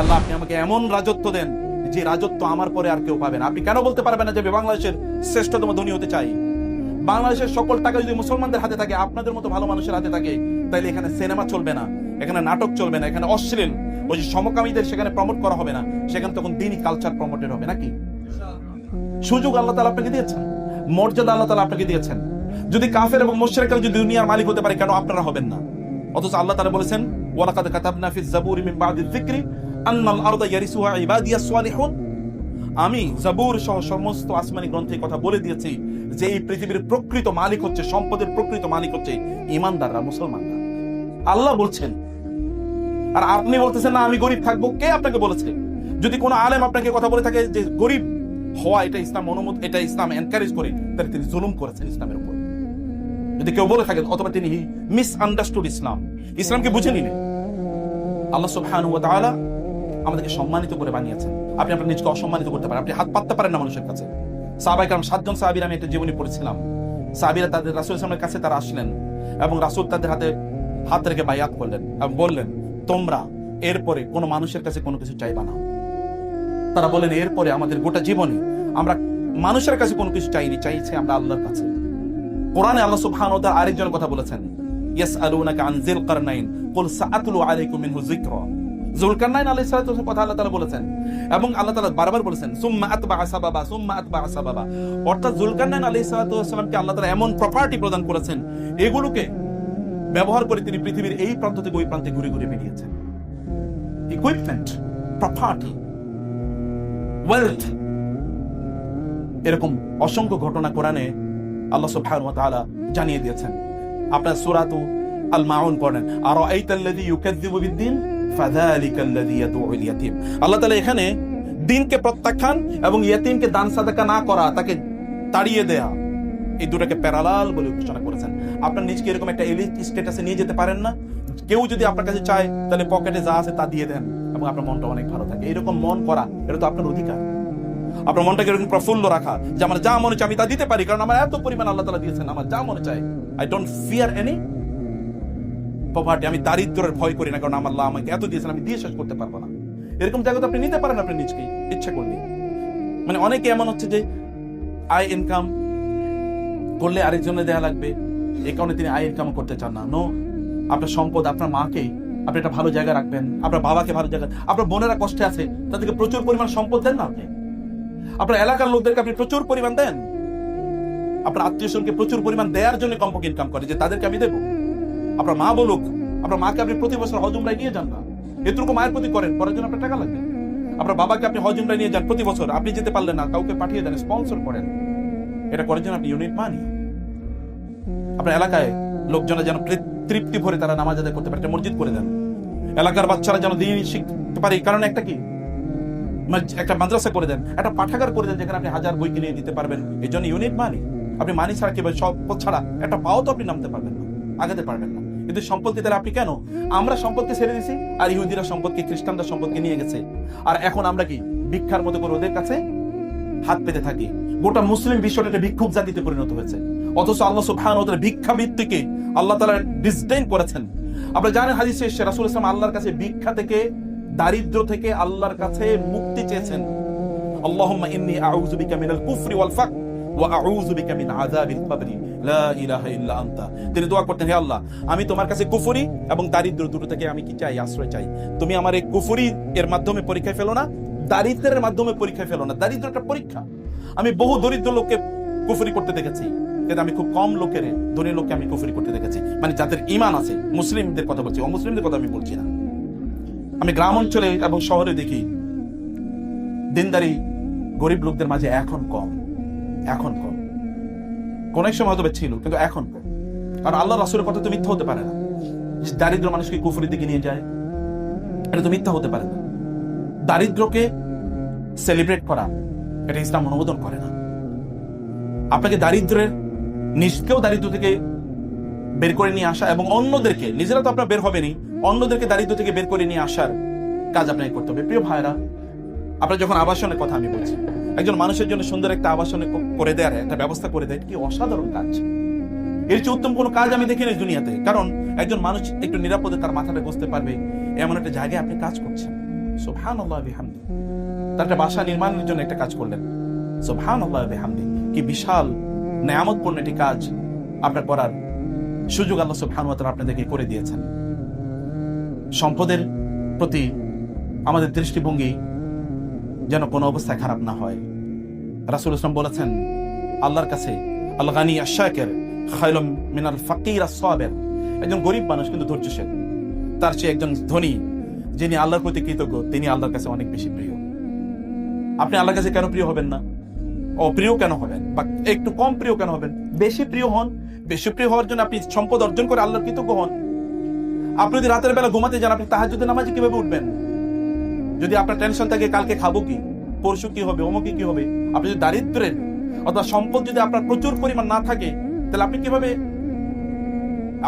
আল্লাহ, আপনি আমাকে এমন রাজত্ব দেন যে রাজত্ব আমার পরে আর কেউ পাবে না। আপনি কেন বলতে পারবেন না যে বাংলাদেশের শ্রেষ্ঠতম ধনী হতে চাই? বাংলাদেশের সকল টাকা যদি মুসলমানদের হাতে থাকে, আপনাদের মতো ভালো মানুষের হাতে থাকে, তাইলে এখানে সিনেমা চলবে না, এখানে নাটক চলবে না, এখানে অশ্লীল, ওই যে সমকামীদের সেখানে প্রমোট করা হবে না, সেখানে তখন দিনই কালচার প্রমোটেড হবে, নাকি? সুযোগ আল্লাহ তালা আপনাকে দিয়েছেন, মর্যাদা আল্লাহ তালা আপনাকে দিয়েছেন। যদি কাফের এবং মোশরেকরা যদি দুনিয়ার মালিক হতে পারে, কেন আপনারা হবেন না? অথচ আল্লাহ তালা বলেছেন, ওয়ালাকাদ কাতাবনা ফিজ জাবুরি মিন বাদি যিকরি আমি জাবুর সহ সমস্ত আসমানি গ্রন্থে কথা বলে দিয়েছি যে এই পৃথিবীর প্রকৃত মালিক হচ্ছে, সম্পদের প্রকৃত মালিক হচ্ছে ইমানদাররা, মুসলমানরা। আল্লাহ বলছেন, আর আপনি বলতেছেন, না, আমি গরিব থাকব। কে আপনাকে বলেছে? যদি কোনো আলেম আপনাকে কথা বলে থাকে যে গরিব হওয়া, এটা ইসলাম অনুমত এটা ইসলাম এনকারেজ করে, তাহলে তিনি জুলুম করেছেন ইসলামের উপর। যদি কেউ বলে থাকেন, অথবা তিনি মিস আন্ডারস্টুড ইসলাম, ইসলামকে বুঝে নিলেন আল্লাহ সুবহানাহু ওয়া তাআলা আমাদেরকে সম্মানিত করে বানিয়েছেন। আপনি আপনার নিজকে অসম্মানিত করতে পারেন। আপনি হাত পাততে পারেন না মানুষের কাছে। সাহাবাই কারণ সাতজন সাহাবির আমি একটা জীবনী পড়েছিলাম। সাহাবিরা তাদের রাসুল ইসলামের কাছে তারা আসলেন এবং রাসুল তাদের হাতে হাত রেখে বায়াত করলেন এবং বললেন, তোমরা এরপরে কোনো মানুষের কাছে কোনো কিছু চাইবা না। তারা বলেন এরপরে আমাদের গোটা জীবনে আমরা মানুষের কাছে কোনো কিছু চাইনি, চাইছে আমরা আল্লাহর কাছে। কোরআনে আল্লাহ সুবহানাহু ওয়া তাআলা আরেকজন কথা বলেছেন, ইয়াসআলুনাকা আন কারনাইন, কুল সাআতলু আলাইকুম মিনহু যিকরা। কথা আল্লাহ বলেছেন এবং আল্লাহ বারবার বলেছেন, সুম্মা সুম্মা অর্থাৎ আল্লাহ এমন প্রপার্টি প্রদান করেছেন, এগুলোকে ব্যবহার করে তিনি পৃথিবীর এই প্রান্ত থেকে ওই প্রান্তে ঘুরে ঘুরে বেরিয়েছেন। ইকুইপমেন্ট প্রপার্টি ওয়েলথ এরকম অসংখ্য ঘটনা কোরআনে আল্লাহ সুবহানাহু ওয়া তাআলা জানিয়ে দিয়েছেন। আপনার সূরাতু আল মাউন পড়েন আর আইতাল্লাযী ইউকাযযিবু বিদ্দিন? আল্লাহ এখানে দিনকে প্রত্যাখ্যান এবং ইয়াতীমকে দান সাদাকা না করা, তাকে তাড়িয়ে দেয়া, এই দুটাকে প্যারালাল বলে ঘোষণা করেছেন। আপনার নিজকে এরকম একটা এলিট স্ট্যাটাসে নিয়ে যেতে পারেন না। কেউ যদি আপনার কাছে চায়, তাহলে পকেটে যা আছে তা দিয়ে দেন এবং আপনার মনটা অনেক ভালো থাকে। এরকম মন করা, এটা তো আপনার অধিকার। আপনার মনটাকে এরকম প্রফুল্ল রাখা যে, আমার যা মনে চাই আমি তা দিতে পারি, কারণ আমার এত পরিমাণ আল্লাহ তালা দিয়েছেন, আমার যা মনে চায় I don't fear any poverty আমি দারিদ্রের ভয় করি না, কারণ আমার আল্লাহ আমাকে এত দিয়েছেন, আমি দিয়ে শেষ করতে পারব না। এরকম জায়গাতে আপনি নিতে পারেন, আপনি নিজকেই ইচ্ছা করলে মানে অনেকে এমন হচ্ছে যে আয় ইনকাম করলে আরেকজনের দেয়া লাগবে এই কারণে তিনি আয় ইনকাম করতে চান না। নো আপনার সম্পদ আপনার মাকে, আপনি একটা ভালো জায়গা রাখবেন, আপনার বাবাকে ভালো জায়গা আপনার বোনেরা কষ্টে আছে, তাদেরকে প্রচুর পরিমাণ সম্পদ দেন না আপনি। আপনার এলাকার লোকদেরকে আপনি প্রচুর পরিমাণ দেন। আপনার আত্মীয় স্বজনকে প্রচুর পরিমাণ দেওয়ার জন্য কমপক্ষে ইনকাম করে, যে তাদেরকে আমি দেবো। আপনার মা বলুক, আপনার মাকে আপনি প্রতি বছর হজ উমরায় নিয়ে যান না। এটুকু মায়ের প্রতি করেন করার জন্য আপনার টাকা লাগবে। আপনার বাবাকে আপনি হজ উমরায় নিয়ে যান প্রতি বছর, আপনি যেতে পারলেন না, কাউকে পাঠিয়ে দেন স্পন্সর করেন। এটা করার জন্য আপনি ইউনিট মানি আপনার এলাকায় লোকজনের যেন তৃপ্তি ভরে তারা নামাজ আদায় করতে পারে, একটা মসজিদ করে দেন। এলাকার বাচ্চারা যেন দিন শিখতে পারে কারণে একটা কি? একটা মাদ্রাসা করে দেন, একটা পাঠাগার করে দেন, যেখানে আপনি হাজার বই কিনে দিতে পারবেন। এই জন্য ইউনিট মানি আপনি মানি ছাড়া কি সম্পদ ছাড়া, একটা পাও তো আপনি নামতে পারবেন না, আগাতে পারবেন না। কিন্তু সম্পদকে তাহলে আপনি কেন? আমরা সম্পদকে ছেড়ে দিছি, আর ইহুদিরা সম্পদকে খ্রিস্টানরা সম্পদকে নিয়ে গেছে। আর এখন আমরা কি ভিক্ষার মতো করে ওদের কাছে হাত পেতে থাকি? গোটা মুসলিম বিশ্বটা একটা ভিক্ষুক জাতিতে পরিণত হয়েছে। অথচ আল্লাহ সুবহান ওদের ভিক্ষা ভিত্তিকে আল্লাহ তালা ডিসডেন করেছেন। আপনারা জানেন হাদিসে এসে রাসূল ইসলাম আল্লাহর কাছে ভিক্ষা থেকে, দারিদ্র থেকে আল্লাহর কাছে মুক্তি চেয়েছেন। আল্লাহুম্মা ইন্নী আউযু বিকা মিনাল কুফরি ওয়াল ফাকর ওয়া আউযু বিকা মিন আযাবিল কবরি তিনি দোয়া করতেন, হে আল্লাহ, আমি তোমার কাছে কুফরি এবং দারিদ্র দুটো থেকে আমি কি চাই, আশ্রয় চাই? তুমি আমার এই কুফরি এর মাধ্যমে পরীক্ষায় ফেলো না, দারিদ্রের মাধ্যমে পরীক্ষায় ফেলো না। দারিদ্র একটা পরীক্ষা। আমি বহু দরিদ্র লোককে কুফরি করতে দেখেছি, কিন্তু আমি খুব কম লোকের, ধনী লোককে আমি কুফরি করতে দেখেছি। মানে যাদের ইমান আছে, মুসলিমদের কথা বলছি, অমুসলিমদের কথা আমি বলছি না। আমি গ্রাম অঞ্চলে এবং শহরে দেখি, দিনদারি গরিব লোকদের মাঝে এখন কম এখন কম। কোন এক সময় হয়তো ছিল, কিন্তু এখন? কারণ আল্লাহ রাসুলের কথা তো মিথ্যা হতে পারে না। দারিদ্র মানুষকে কুফরির দিকে নিয়ে যায়, এটা তো মিথ্যা হতে পারে না। দারিদ্রকে সেলিব্রেট করা, এটা ইসলাম অনুমোদন করে না। আপনাকে দারিদ্রের নিজকেও দারিদ্র থেকে বের করে নিয়ে আসা এবং অন্যদেরকে, নিজেরা তো আপনার বের হবেনি অন্যদেরকে দারিদ্র থেকে বের করে নিয়ে আসার কাজ আপনাকে করতে হবে। প্রিয় ভাইরা আপনার যখন আবাসনের কথা আমি বলছি একজন মানুষের জন্য সুন্দর একটা আবাসন করে দেওয়ার একটা ব্যবস্থা করে দেয় কি অসাধারণ কাজ? এর চেয়ে উত্তম কোনো কাজ আমি দেখিনি দুনিয়াতে, কারণ একজন মানুষ একটু নিরাপদে তার মাথাটা বসতে পারবে, এমন একটা জায়গায় আপনি কাজ করছেন। আল্লাহ বিহামদি। তার একটা বাসা নির্মাণের জন্য একটা কাজ করলেন। আল্লাহ বিহামদি। কি বিশাল, নেয়ামতপূর্ণ একটি কাজ আপনার করার সুযোগ আল্লাহ তাআলা আপনাদেরকে করে দিয়েছেন। সম্পদের প্রতি আমাদের দৃষ্টিভঙ্গি যেন কোনো অবস্থায় খারাপ না হয়। রাসুল ইসলাম বলেছেন, আল্লাহর কাছে আল্লাহ গানি আশাকের খায়লম মিনাল ফাকির সাবের। একজন গরিব মানুষ কিন্তু ধৈর্যশীল। তার চেয়ে একজন ধনী, যিনি আল্লাহর প্রতি কৃতজ্ঞ, তিনি আল্লাহর কাছে অনেক বেশি প্রিয়। আপনি আল্লাহর কাছে কেন প্রিয় হবেন না? অপ্রিয় কেন হবেন? বা একটু কম প্রিয় কেন হবেন? বেশি প্রিয় হন? বেশি প্রিয় হওয়ার জন্য আপনি সম্পদ অর্জন করে আল্লাহর কৃতজ্ঞ হন। আপনি যদি রাতের বেলা ঘুমাতে যান, আপনি তাহাজ্জুদের নামাজে কীভাবে উঠবেন? যদি আপনার টেনশন থাকে, কালকে খাব কি? পরশু কি হবে? অমুকে কি হবে? আপনি যদি দারিদ্রের অথবা সম্পদ যদি আপনার প্রচুর পরিমাণ না থাকে, তাহলে আপনি কীভাবে,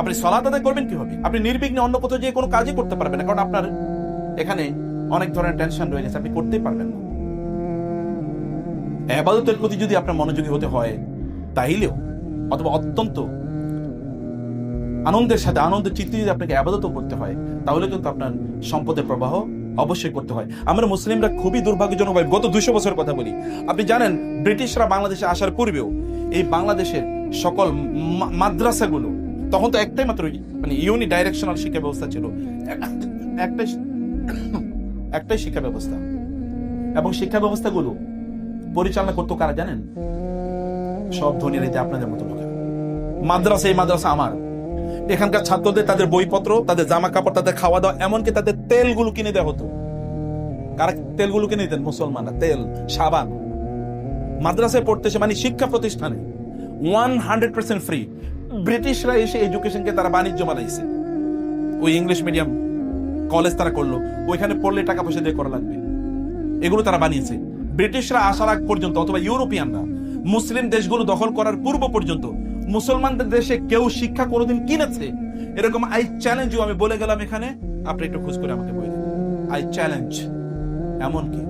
আপনি সলাত আদায় করবেন কীভাবে? আপনি নির্বিঘ্নে অন্য কোথাও যে কোনো কাজই করতে পারবেন না, কারণ আপনার এখানে অনেক ধরনের টেনশন রয়ে গেছে, আপনি করতেই পারবেন না। আবাদতের প্রতি যদি আপনার মনোযোগী হতে হয়, তাইলেও অথবা অত্যন্ত আনন্দের সাথে আনন্দের চিত্তে যদি আপনাকে আবাদত করতে হয়, তাহলে কিন্তু আপনার সম্পদের প্রবাহ অবশ্যই করতে হয়। আমরা মুসলিমরা খুবই দুর্ভাগ্যজনক ভাবে গত দুশো বছরের কথা বলি। আপনি জানেন, ব্রিটিশরা বাংলাদেশে আসার পূর্বেও এই বাংলাদেশের সকল মাদ্রাসাগুলো, তখন তো একটাই মাত্র মানে ইউনি ডাইরেকশনাল শিক্ষা ব্যবস্থা ছিল। একটাই একটাই শিক্ষা ব্যবস্থা। এবং শিক্ষা ব্যবস্থাগুলো পরিচালনা করতো কারা জানেন? সব ধনী রেতে আপনাদের মতো লোকেরা। মাদ্রাসা এই মাদ্রাসা আমার। এখানকার ছাত্রদের তাদের বইপত্র, তাদের জামা কাপড় তাদের খাওয়া দাওয়া এমনকি তাদের তেলগুলো কিনে দেওয়া হতো। কারা তেলগুলো কিনে দিতেন? মুসলমানরা। তেল, সাবান। মাদ্রাসায় পড়তেছে মানে শিক্ষা প্রতিষ্ঠানে ওয়ান হান্ড্রেড পার্সেন্ট ফ্রি ব্রিটিশরা এসে এডুকেশনকে তারা বাণিজ্য বানাইছে। ওই ইংলিশ মিডিয়াম কলেজ তারা করল। ওইখানে পড়লে টাকা পয়সা দিয়ে করা লাগবে। এগুলো তারা বানিয়েছে। ব্রিটিশরা আসার আগ পর্যন্ত, অথবা ইউরোপিয়ানরা, মুসলিম দেশগুলো দখল করার পূর্ব পর্যন্ত মুসলমানদের দেশে কেউ শিক্ষা কোনোদিন কিনেছে? এরকম আই চ্যালেঞ্জ আমি বলে গেলাম এখানে। আপনি একটু খোঁজ করে আমাকে বলে আই চ্যালেঞ্জ এমনকি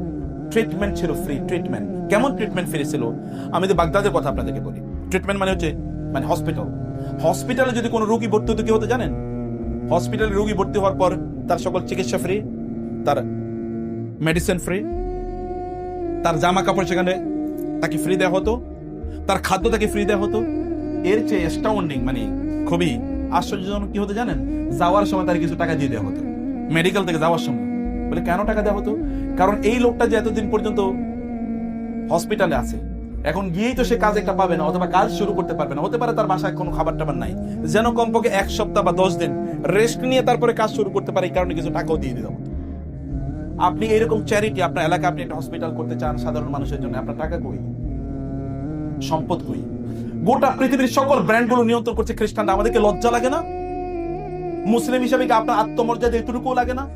ট্রিটমেন্ট ছিল ফ্রি ট্রিটমেন্ট কেমন ট্রিটমেন্ট ফ্রি ছিল? আমি তো বাগদাদের কথা আপনাদেরকে বলি। ট্রিটমেন্ট মানে হচ্ছে মানে হসপিটাল হসপিটালে যদি কোনো রোগী ভর্তি হতো, কি হতো জানেন? হসপিটালে রোগী ভর্তি হওয়ার পর তার সকল চিকিৎসা ফ্রি তার মেডিসিন ফ্রি তার জামা কাপড় সেখানে তাকে ফ্রি দেওয়া হতো, তার খাদ্য তাকে ফ্রি দেওয়া হতো। এর চেয়ে অ্যাস্টাউন্ডিং মানে খুবই আশ্চর্যজনক কি হতো জানেন? যাওয়ার সময় তার কিছু টাকা দিয়ে দেওয়া হতো। মেডিকেল থেকে যাওয়ার সময়। বলে, কেন টাকা দেওয়া হতো? কারণ এই লোকটা যে এতদিন পর্যন্ত হসপিটালে আছে, এখন গিয়েই তো সে কাজ একটা পাবে না, অথবা কাজ শুরু করতে পারবে না। হতে পারে তার বাসায় কোনো খাবার টাবার নাই। যেন কমপক্ষে এক সপ্তাহ বা দশ দিন রেস্ট নিয়ে তারপরে কাজ শুরু করতে পারে, এই কারণে কিছু টাকাও দিয়ে দিতে আপনি এরকম চ্যারিটি আপনার এলাকা আপনি একটা হসপিটাল করতে চান সাধারণ মানুষের জন্য, আপনার টাকা কই? সম্পদ কই? গোটা পৃথিবীর সকল ব্র্যান্ডগুলো নিয়ন্ত্রণ করছে খ্রিস্টানরা। আমাদেরকে লজ্জা লাগে না? মুসলিম হিসেবে কি আপনার আত্মমর্যাদা এতটুকু লাগে না?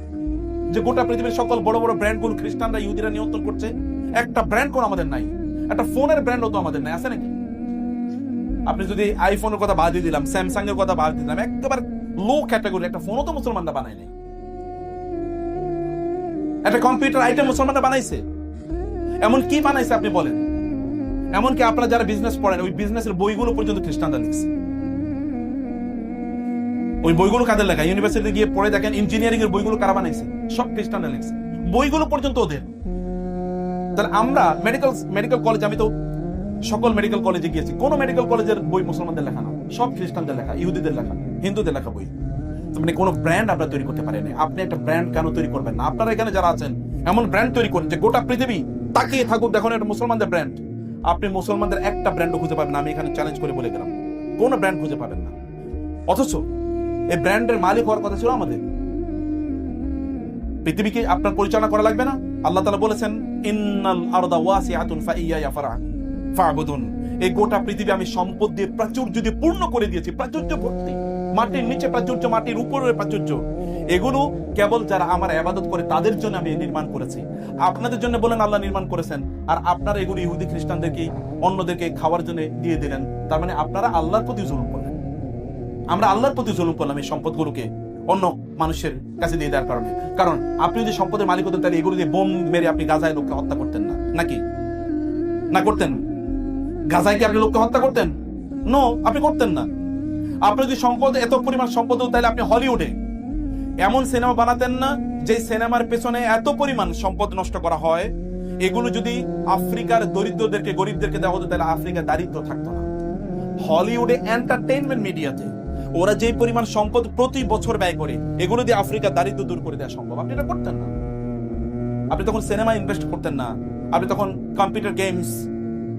যে গোটা পৃথিবীর সকল বড় বড় ব্র্যান্ডগুলো খ্রিস্টানরা ইহুদিরা নিয়ন্ত্রণ করছে? একটা ব্র্যান্ড কোন আমাদের নাই। একটা ফোনের ব্র্যান্ডও তো আমাদের নাই, আছে নাকি? আপনি যদি আইফোনের কথা বাদ দিয়ে দিলাম স্যামসাং এর কথা বাদ দিলাম, একেবারে লো ক্যাটাগরি একটা ফোনও তো মুসলমানরা বানায় নাই। একটা কম্পিউটার আইটেম মুসলমানরা বানাইছে। এমন কি বানাইছে আপনি বলেন? এমনকি আপনারা যারা বিজনেস পড়েন, ওই বিজনেসের বইগুলো পর্যন্ত খ্রিস্টানরা লিখছে। ওই বইগুলো কাদের লেখা? ইউনিভার্সিটিতে গিয়ে পড়ে দেখেন ইঞ্জিনিয়ারিং এর বইগুলো কারা বানাইছে? সব খ্রিস্টানরা লিখছে। বইগুলো পর্যন্ত ওদের। তাহলে আমরা মেডিকেল মেডিকেল কলেজ আমি তো সকল মেডিকেল কলেজে গিয়েছি। কোন মেডিকেল কলেজের বই মুসলমানদের লেখা না। সব খ্রিস্টানদের লেখা, ইহুদিদের লেখা, হিন্দুদের লেখা বই। মানে কোনো ব্র্যান্ড আপনারা তৈরি করতে পারেন আপনি একটা ব্র্যান্ড কেন তৈরি করবেন না? আপনারা এখানে যারা আছেন, এমন ব্র্যান্ড তৈরি করেন যে গোটা পৃথিবী তাকিয়ে থাকুক, দেখুন একটা মুসলমানদের ব্র্যান্ড আপনি মুসলমানদের একটা ব্র্যান্ডও খুঁজে পাবেন আমি এখানে চ্যালেঞ্জ করে বলে গেলাম কোনো ব্র্যান্ড খুঁজে পাবেন না। অথচ এই ব্র্যান্ডের মালিক হওয়ার কথা ছিল আমাদের। পৃথিবীকে আপনার পরিচালনা করা লাগবে না? আল্লাহ তালা বলেছেন, ইন্নাল আরদা ফাইয়া ফারআন ফাবুদুন, এই গোটা পৃথিবী আমি সম্পদ দিয়ে প্রাচুর্য দিয়ে পূর্ণ করে দিয়েছি। প্রাচুর্য ভর্তি মাটির নিচে প্রাচুর্য, মাটির উপরে প্রাচুর্য। এগুলো কেবল যারা আমার আবাদত করে, তাদের জন্য আমি নির্মাণ করেছি। আপনাদের জন্য বলেন, আল্লাহ নির্মাণ করেছেন। আর আপনারা এগুলো ইহুদি খ্রিস্টানদেরকে, অন্যদেরকে খাওয়ার জন্য দিয়ে দিলেন। তার মানে আপনারা আল্লাহর প্রতি জুলুম করলেন। আমরা আল্লাহর প্রতি জুলুম করলাম এই সম্পদগুলোকে অন্য মানুষের কাছে দিয়ে দেওয়ার কারণে। কারণ আপনি যদি সম্পদের মালিক হতেন, তাহলে এগুলো দিয়ে বোম মেরে আপনি গাজায় লোককে হত্যা করতেন না। নাকি? না করতেন? গাজায় কি আপনি লোককে হত্যা করতেন? নো আপনি করতেন না। আপনি যদি সম্পদ, এত পরিমাণ সম্পদ তাহলে আপনি হলিউডে এমন সিনেমা বানাতেন না যে সিনেমার পেছনে এত পরিমাণ সম্পদ নষ্ট করা হয়। এগুলো যদি আফ্রিকার দরিদ্রদেরকে, গরিবদেরকে দেওয়া হতো, তাহলে আফ্রিকা দারিদ্র থাকতো না। হলিউডে এন্টারটেইনমেন্ট মিডিয়াতে ওরা যে পরিমাণ সম্পদ প্রতি বছর ব্যয় করে, এগুলো দিয়ে আফ্রিকার দারিদ্র দূর করে দেওয়া সম্ভব। আপনি এটা করতেন না। আপনি তখন সিনেমা ইনভেস্ট করতেন না। আপনি তখন কম্পিউটার গেমস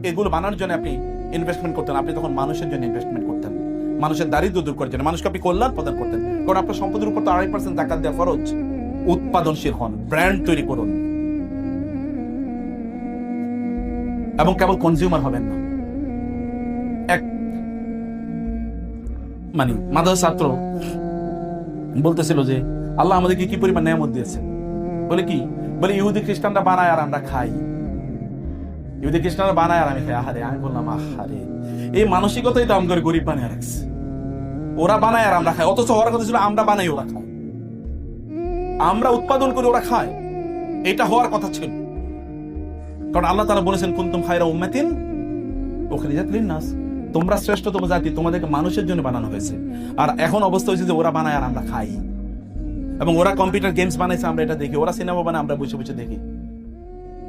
এগুলো বানানোর জন্য আপনি ইনভেস্টমেন্ট করতেন আপনি তখন মানুষের জন্য ইনভেস্টমেন্ট করতেন মানুষের দারিদ্র দূর করার মানুষকে আপনি কল্যাণ প্রদান করতেন। কারণ আপনার সম্পদের উপর তো আড়াই পার্সেন্ট জাকাত দেওয়া ফরজ। উৎপাদনশীল হন ব্র্যান্ড তৈরি করুন। এবং কেবল কনজিউমার হবেন না। এক মানে মাদ্রাসা ছাত্র বলতেছিল যে, আল্লাহ আমাদেরকে কি পরিমাণ নিয়ামত দিয়েছেন? বলে কি? বলে, ইহুদি খ্রিস্টানরা বানায় আর আমরা খাই। ইহুদি খ্রিস্টানরা বানায় আর আমি খাই। আহারে, আমি বললাম, আহারে, এই মানসিকতাই তো আমাদের গরিব বানিয়ে রাখছে। ওরা বানায় আর আমরা খাই। অথচ হওয়ার কথা ছিল, আমরা বানাই, ওরা খায়। আমরা উৎপাদন করে, ওরা খায়। এটা হওয়ার কথা ছিল। কারণ আল্লাহ তালা বলেছেন, কুন্তুম খায়রা উম্মাতিন ওখানে নাস তোমরা শ্রেষ্ঠতম জাতি, তোমাদেরকে মানুষের জন্য বানানো হয়েছে। আর এখন অবস্থা হয়েছে যে ওরা বানায় আর আমরা খাই। এবং ওরা কম্পিউটার গেমস বানাইছে, আমরা এটা দেখি। ওরা সিনেমা বানায়, আমরা বসে বসে দেখি।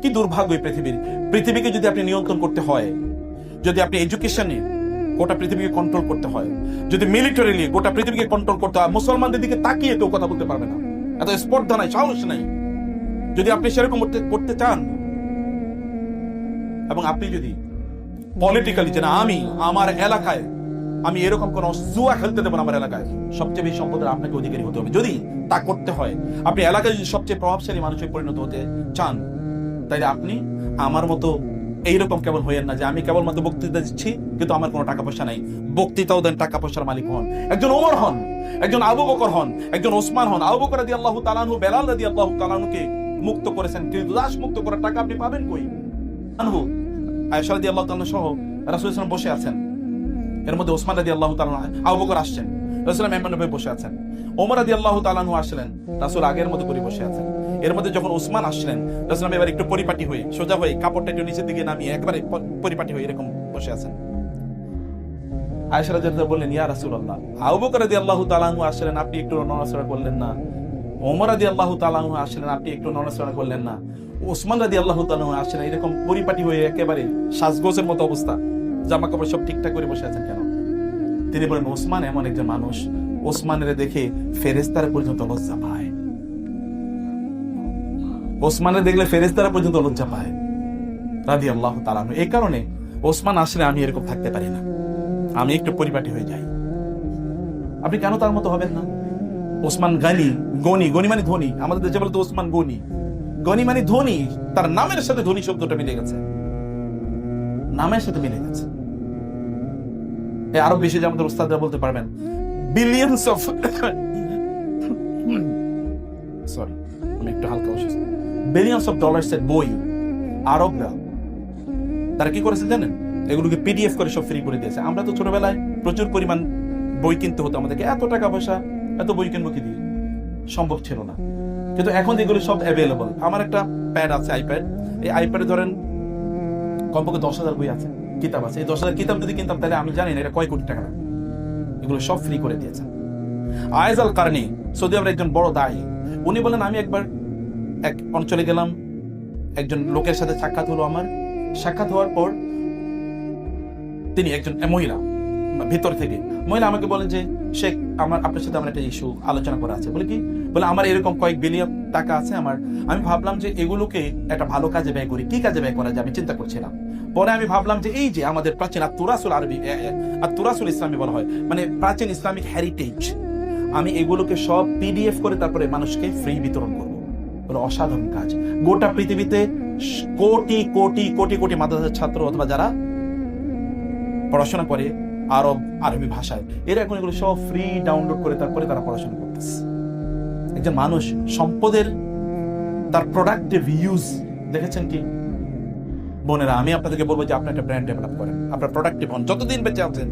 কি দুর্ভাগ্য পৃথিবীর। পৃথিবীকে যদি আপনি নিয়ন্ত্রণ করতে হয়, যদি আপনি এডুকেশনে গোটা পৃথিবীকে কন্ট্রোল করতে হয়। যদি মিলিটারিলি গোটা পৃথিবীকে কন্ট্রোল করতে হয়, মুসলমানদের দিকে তাকিয়ে কেউ কথা বলতে পারবে না। এত স্পর্ধা নাই, সাহস নাই। যদি আপনি সেরকম করতে চান, এবং আপনি যদি পলিটিক্যালি যে না, আমি, আমার এলাকায়, আমি এরকম কোন জুয়া খেলতে দেবো আমার এলাকায়, সবচেয়ে বেশি সম্পদের আপনাকে অধিকারী হতে হবে। যদি তা করতে হয়, আপনি এলাকায় যদি সবচেয়ে প্রভাবশালী মানুষে পরিণত হতে চান, তাইলে আপনি আমার মতো এইরকম কেবল হইয়েন না যে আমি কেবলমাত্র বক্তৃতা দিচ্ছি, কিন্তু আমার কোনো টাকা পয়সা নাই। বক্তৃতাও দেন টাকা পয়সার মালিক হন। একজন ওমর হন, একজন আবু বকর হন, একজন ওসমান হন। আবু বকর রাদি আল্লাহ তালানহু বেলাল রাদি আল্লাহ তালানহুকে মুক্ত করেছেন। কিন্তু দাস মুক্ত করার টাকা আপনি পাবেন কই? আনহু, আয়েশা রাদি আল্লাহ তাআলা সহ রাসূল ইসলাম বসে আছেন। এর মধ্যে ওসমান রাদি আল্লাহ তাআলা, আবু বকর আসছেন। রাসূল মেহমান ভাই বসে আছেন। ওমর রাদি আল্লাহ তাআলাহু আসলেন, রাসূল আগের মতো করে বসে আছেন। এর মধ্যে যখন ওসমান আসলেন, রাসূল এবার একটু পরিপাটি হয়ে, সোজা হয়ে কাপড়টা একটু নিচের দিকে নামিয়ে একবারে পরিপাটি হয়ে এরকম বসে আছেন। বললেন, ইয়া আবু বকর রাদিয়াল্লাহু তাআলাহু আসলেন, আপনি একটু নড়াচড়া করলেন না। ওমর রাদিয়াল্লাহু তাআলাহু আসলেন, আপনি একটু নড়াচড়া করলেন না। ওসমান রাদিয়াল্লাহু তাআলাহু আসলেন, এরকম পরিপাটি হয়ে একেবারে সাজগোজের মতো অবস্থা। জামা কাপড় সব ঠিকঠাক করে বসে আছেন কেন? তিনি বলেন, ওসমান এমন একজন মানুষ, ওসমানের দেখে ফেরেস্তার পর্যন্ত লজ্জা পায়। ওসমানের দেখলে ফেরেস্তারা পর্যন্ত লজ্জা পায়। রাদি আল্লাহ তালানু এই কারণে ওসমান আসলে আমি এরকম থাকতে পারি না। আমি একটু পরিপাটি হয়ে যাই। আপনি কেন তার মতো হবেন না? ওসমান গানি, গনি গনি মানে ধনী। আমাদের দেশে বলতো ওসমান গনি। গনি মানে ধনী। তার নামের সাথে ধনী শব্দটা মিলে গেছে। নামের সাথে মিলে গেছে। আরও বেশি যে আমাদের ওস্তাদরা বলতে পারবেন। বিলিয়নস অফ সরি আমি একটু হালকা অসুস্থ। বিলিয়নস অফ ডলার্স এর বই আরবরা তারা কি করেছে জানেন? এগুলোকে পিডিএফ করে সব ফ্রি করে দিয়েছে। আমরা তো ছোটবেলায় প্রচুর পরিমাণ বই কিনতে হতো আমাদেরকে। এত টাকা পয়সা, এত বই কিনবো কি দিয়ে? সম্ভব ছিল না। কিন্তু এখন এগুলো সব অ্যাভেলেবল আমার একটা প্যাড আছে আইপ্যাড এই আইপ্যাডে ধরেন কমপক্ষে দশ হাজার বই আছে, কিতাব আছে। এই দশ হাজার কিতাব যদি কিনতাম, তাহলে আমি জানি না, এটা কয় কোটি টাকা এগুলো সব ফ্রি করে দিয়েছে। আয়েজ আল কারনি সৌদি আরবের একজন বড় দায়ী, উনি বলেন, আমি একবার এক অঞ্চলে গেলাম, একজন লোকের সাথে সাক্ষাৎ হলো আমার। সাক্ষাৎ হওয়ার পর তিনি একজন মহিলা, ভিতর থেকে। মহিলা আমাকে বলেন যে, শেখ, আমার, আপনার সাথে আমার একটা ইস্যু আলোচনা করা আছে। বলে কি? বলে, আমার এরকম কয়েক বিলিয়ন টাকা আছে আমার। আমি ভাবলাম যে এগুলোকে একটা ভালো কাজে ব্যয় করি। কি কাজে ব্যয় করা যায়? আমি চিন্তা করছিলাম। পরে আমি ভাবলাম যে, এই যে আমাদের প্রাচীন আত্মুরাসুল আরবি আত্মুরাসুল ইসলামী বলা হয় মানে প্রাচীন ইসলামিক হেরিটেজ আমি এগুলোকে সব পিডিএফ করে তারপরে মানুষকে ফ্রি বিতরণ করব। বলে অসাধারণ কাজ। গোটা পৃথিবীতে কোটি কোটি কোটি কোটি মাদ্রাসার ছাত্র অথবা যারা পড়াশোনা করে আরব, আরবি ভাষায়, এরা এখন এগুলো সব ফ্রি ডাউনলোড করে তারপরে তারা পড়াশোনা করতেছে। একজন মানুষ সম্পদের, তার প্রোডাক্টিভ ইউজ দেখেছেন কি? বোনেরা, আমি আপনাদেরকে বলব যে আপনি একটা ব্র্যান্ড ডেভেলপ করেন। আপনার প্রোডাক্টিভ হন। যতদিন বেঁচে আছেন,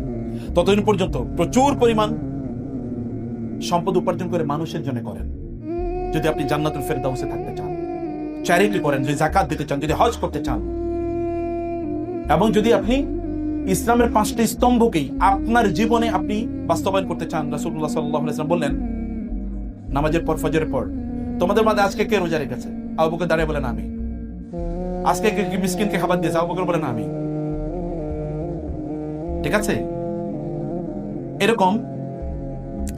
ততদিন পর্যন্ত প্রচুর পরিমাণ সম্পদ উপার্জন করে মানুষের জন্য করেন। যদি আপনি জান্নাতুল ফেরদাউসে থাকতে চান চ্যারিটি করেন, যদি জাকাত দিতে চান, যদি হজ করতে চান, এবং যদি আপনি ইসলামের পাঁচটি স্তম্ভকেই আপনার জীবনে আপনি বাস্তবায়ন করতে চান, রাসূলুল্লাহ সাল্লাল্লাহু আলাইহি ওয়াসাল্লাম বললেন, নামাজের পর, ফজরের পর, তোমাদের মাঝে আজকে কে রোজা রেখেছে? আবুকে দাঁড়িয়ে বলেন, আমি। আজকে কে কি মিসকিনকে খাবার দিয়েছে? আবু বকর বলেন, আমি। ঠিক আছে? এরকম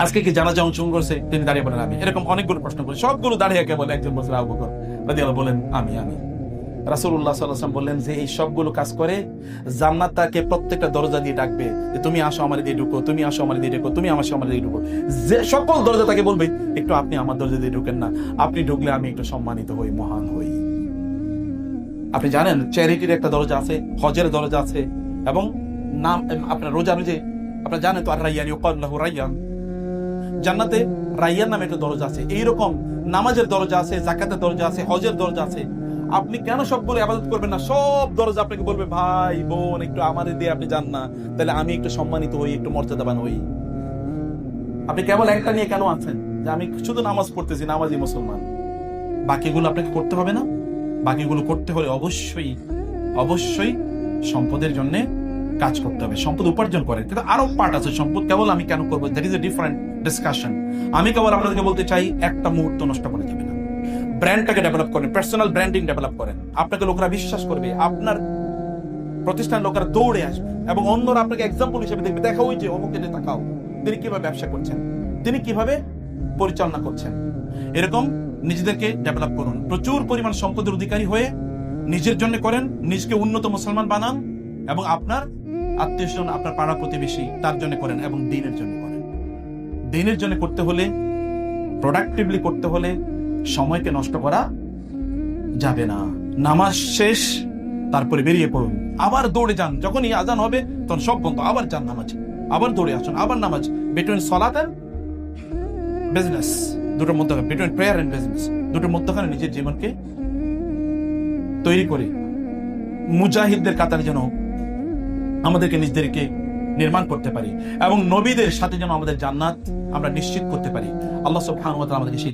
আজকে কি জানা যাওয়া চুন করছে? তিনি দাঁড়িয়ে বলেন, আমি। এরকম অনেকগুলো প্রশ্ন করে। সবগুলো দাঁড়িয়ে কে বলে, একজন বলছে আবু বকর। বলেন, আমি আমি। সাল্লাল্লাহু বললেন যে, এই সবগুলো কাজ করে জান্নাত তাকে প্রত্যেকটা দরজা দিয়ে ডাকবে যে, তুমি আসো আমার দিয়ে ঢুকো, তুমি আসো আমার দিয়ে ঢুকো, তুমি আমার আমার দিয়ে ঢুকো। যে সকল দরজা তাকে বলবে, একটু আপনি আমার দরজা দিয়ে ঢুকেন না। আপনি ঢুকলে আমি একটু সম্মানিত হই, মহান হই। আপনি জানেন, চ্যারিটির একটা দরজা আছে, হজের দরজা আছে, এবং নাম, আপনার রোজা রোজে আপনার জানেন তো আর রাইয়ান ইউকাল্লাহু রাইয়ান। জান্নাতে রাইয়ান নামে একটা দরজা আছে। এইরকম নামাজের দরজা আছে জাকাতের দরজা আছে, হজের দরজা আছে। আপনি কেন সবগুলো আবাদত করবেন না? সব দরজা আপনাকে বলবে, ভাই, বোন, একটু আমাদের দিয়ে আপনি যান না। তাহলে আমি একটু সম্মানিত হই, একটু মর্যাদাবান হই। আপনি কেবল একটা নিয়ে কেন আছেন? যে আমি শুধু নামাজ পড়তেছি নামাজি মুসলমান। বাকিগুলো আপনাকে করতে হবে না? বাকিগুলো করতে হলে অবশ্যই অবশ্যই সম্পদের জন্য কাজ করতে হবে, সম্পদ উপার্জন করেন। কিন্তু আরও পার্ট আছে, সম্পদ কেবল আমি কেন করব? That is a different discussion আমি কেবল আপনাদেরকে বলতে চাই, একটা মুহূর্ত নষ্ট করে যাবে না। ব্র্যান্ডটাকে ডেভেলপ করেন পার্সোনাল ব্র্যান্ডিং ডেভেলপ করেন। আপনাকে লোকরা বিশ্বাস করবে, আপনার প্রতিষ্ঠান লোকেরা দৌড়ে আসবে। এবং অন্যরা আপনাকে এক্সাম্পল হিসেবে দেখবে, দেখা ওই যে অমুকে তাকাও। তিনি কীভাবে ব্যবসা করছেন? তিনি কীভাবে পরিচালনা করছেন? এরকম নিজেদেরকে ডেভেলপ করুন। প্রচুর পরিমাণ সম্পদের অধিকারী হয়ে নিজের জন্য করেন, নিজকে উন্নত মুসলমান বানান, এবং আপনার আত্মীয় স্বজন আপনার পাড়া প্রতিবেশী তার জন্য করেন এবং দিনের জন্য করেন। দিনের জন্য করতে হলে প্রোডাক্টিভলি করতে হলে সময়কে নষ্ট করা যাবে না। নামাজ শেষ, তারপরে বেরিয়ে পড়ুন। আবার দৌড়ে যান। যখনই আজান হবে, তখন সব বন্ধ। আবার যান নামাজ। আবার দৌড়ে আসুন। আবার নামাজ। বিটুইন সলাত বিজনেস দুটোর মধ্যে বিটুইন প্রেয়ার এন্ড বিজনেস দুটোর মধ্যখানে নিজের জীবনকে তৈরি করে। মুজাহিদদের কাতারে যেন আমাদেরকে নিজেদেরকে নির্মাণ করতে পারি এবং নবীদের সাথে যেন আমাদের জান্নাত আমরা নিশ্চিত করতে পারি। আল্লাহ সব খান আমাদেরকে সেই